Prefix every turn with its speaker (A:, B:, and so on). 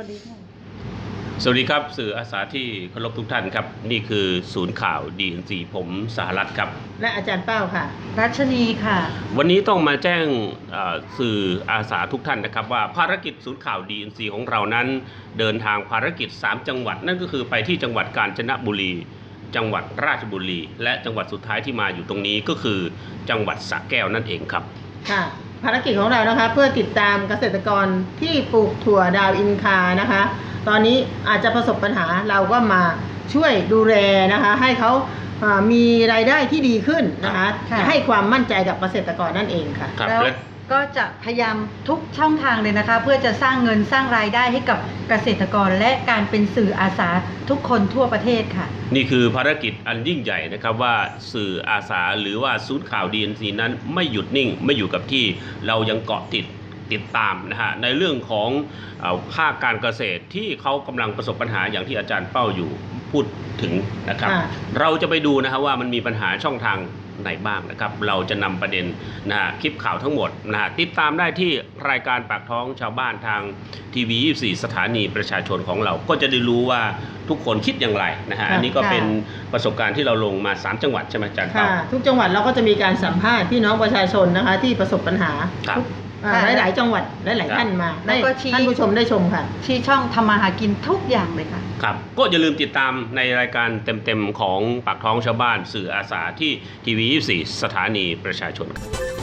A: วัสดีค่ะ
B: สวัสดีครับ สื่ออาสาที่เคารพทุกท่านครับ นี่คือศูนย์ข่าวดีเอ็นซีผมสหรัฐครับ
A: และอาจารย์เป้าค่ะ
C: รัชนีค่ะ
B: วันนี้ต้องมาแจ้งเอ่อสื่ออาสาทุกท่านนะครับ ว่าภารกิจศูนย์ข่าว DNC ของเรานั้น เดินทางภารกิจ 3 จังหวัด นั่นก็คือไปที่จังหวัดกาญจนบุรี จังหวัดราชบุรี และจังหวัดสุดท้ายที่มาอยู่ตรงนี้ก็คือจังหวัดสระแก้วนั่นเองครับ
A: ค่ะ ภารกิจของเรานะคะ เพื่อติดตามเกษตรกรที่ปลูกถั่วดาวอินคานะคะ ตอนนี้อาจจะประสบปัญหาเราก็มาช่วยดูแลนะคะ ให้เขาอ่ามีรายได้ที่ดีขึ้นนะคะ
C: ค่ะ
A: ให้ความมั่นใจกับเกษตรกรนั่นเองค่ะ
B: ครับ
C: แล้ว
B: และ
C: ก็จะพยายามทุกช่องทางเลยนะคะ เพื่อจะสร้างเงินสร้างรายได้ให้กับเกษตรกรและการเป็นสื่ออาสาทุกคนทั่วประเทศค่ะ
B: นี่คือภารกิจอันยิ่งใหญ่นะครับว่าสื่ออาสาหรือว่าศูนย์ข่าว DNC นั้นไม่หยุดนิ่งไม่อยู่กับที่เรายังเกาะติดติดตามนะฮะในเรื่องของเออภาคการเกษตรที่เขากำลังประสบปัญหาอย่างที่อาจารย์เป้าอยู่พูดถึงนะครับ
A: ค่ะ
B: เราจะไปดูนะฮะว่ามันมีปัญหาช่องทาง ไหนบ้างนะครับ เราจะนำประเด็นนะฮะคลิปข่าวทั้งหมดนะฮะติดตามได้ที่รายการปากท้องชาวบ้านทางทีวี 24 สถานีประชาชนของเราก็จะได้รู้ว่าทุกคนคิดอย่างไรนะฮะ
A: ค่ะ
B: อันนี้ก็
C: ค่ะ
B: เป็นประสบการณ์ที่เราลงมา 3 จังหวัดใช่ไหมอาจารย์เป้า
A: ค่ะทุกจังหวัดเราก็จะมีการสัมภาษณ์พี่น้องประชาชนนะคะที่ประสบปัญหา
B: ครับ
A: ทุก อ่า
C: ค่ะ
A: หลายๆจังหวัดหลาย
B: ครับ
A: ๆท่านมา
C: แล้วก็
A: ให้
C: ชี้
A: ท่านผู้ชมได้ชมค่ะ
C: ที่ช่องทำมาหากินทุกอย่างเลยค่ะ
B: ครับก็อย่าลืมติดตามในรายการเต็มๆของปากท้องชาวบ้าน สื่ออาสาที่ทีวี24 สถานีประชาชนครับ